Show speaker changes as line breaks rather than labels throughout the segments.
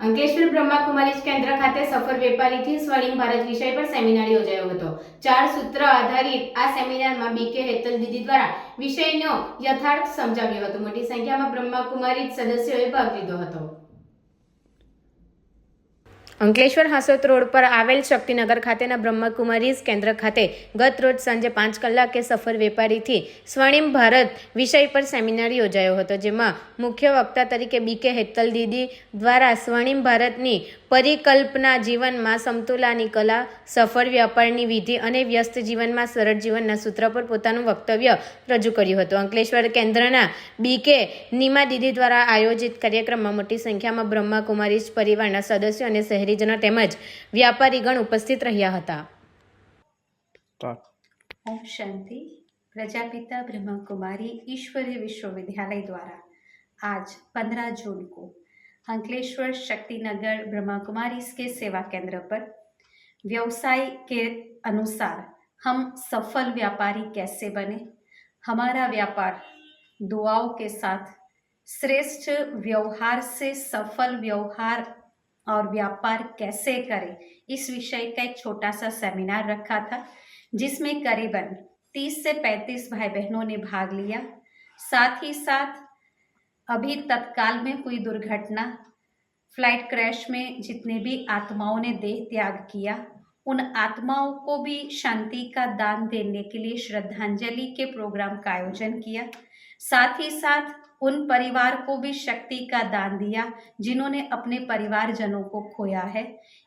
અંકલેશ્વર બ્રહ્માકુમારી કેન્દ્ર ખાતે સફર વેપારીથી સ્વર્ણિમ ભારત વિષય પર સેમિનાર યોજાયો હતો. ચાર સૂત્ર આધારિત આ સેમિનારમાં બીકે હેતલ દીદી દ્વારા વિષયનો યથાર્થ સમજાવ્યો હતો. મોટી સંખ્યામાં બ્રહ્માકુમારી સદસ્યોએ ભાગ લીધો હતો. અંકલેશ્વર હાસોત રોડ પર આવેલ શક્તિનગર ખાતેના બ્રહ્મકુમારીઝ કેન્દ્ર ખાતે ગત રોજ સાંજે પાંચ કલાકે સફર વેપારીથી સ્વર્ણિમ ભારત વિષય પર સેમિનાર યોજાયો હતો, જેમાં મુખ્ય વક્તા તરીકે બીકે હેતલ દીદી દ્વારા સ્વર્ણિમ ભારતની પરિકલ્પના જીવનમાં સમતુલાની કલા સફળ વ્યાપારની વિધિ અને વ્યસ્ત જીવનમાં સરળ જીવનના સૂત્ર પર પોતાનું વક્તવ્ય રજૂ કર્યું હતું અંકલેશ્વર કેન્દ્રના બીકે નીમા દીદી દ્વારા આયોજિત કાર્યક્રમમાં મોટી સંખ્યામાં બ્રહ્માકુમારીઝ પરિવારના સદસ્યો અને શહેરીજનો તેમજ વ્યાપારીગણ ઉપસ્થિત રહ્યા હતા
સ્ટાર્ટ
ओम शांति प्रजापिता ब्रह्मा कुमारी ईश्वरीय विश्वविद्यालय द्वारा आज 15 जून को अंकलेश्वर शक्तिनगर ब्रह्मा कुमारी के सेवा केंद्र पर। व्यवसाय के अनुसार हम सफल व्यापारी कैसे बने? हमारा व्यापार दुआओं के साथ, श्रेष्ठ व्यवहार से सफल व्यवहार और व्यापार कैसे करें? इस विषय का एक छोटा सा सेमिनार रखा था, जिसमें करीबन 30 से 35 भाई बहनों ने भाग लिया। साथ ही साथ अभी तत्काल में हुई दुर्घटना, फ़्लाइट क्रैश में जितने भी आत्माओं ने देह त्याग किया, उन आत्माओं को भी शांति का दान देने के लिए श्रद्धांजलि के प्रोग्राम का आयोजन किया। साथ ही साथ उन परिवार को भी शक्ति का दान दिया, जिन्होंने अपने परिवारजनों को खोया है।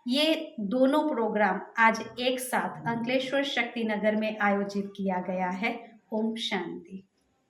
ये दोनों प्रोग्राम आज एक साथ अंकलेश्वर शक्ति नगर में आयोजित किया गया है। ओम शांति।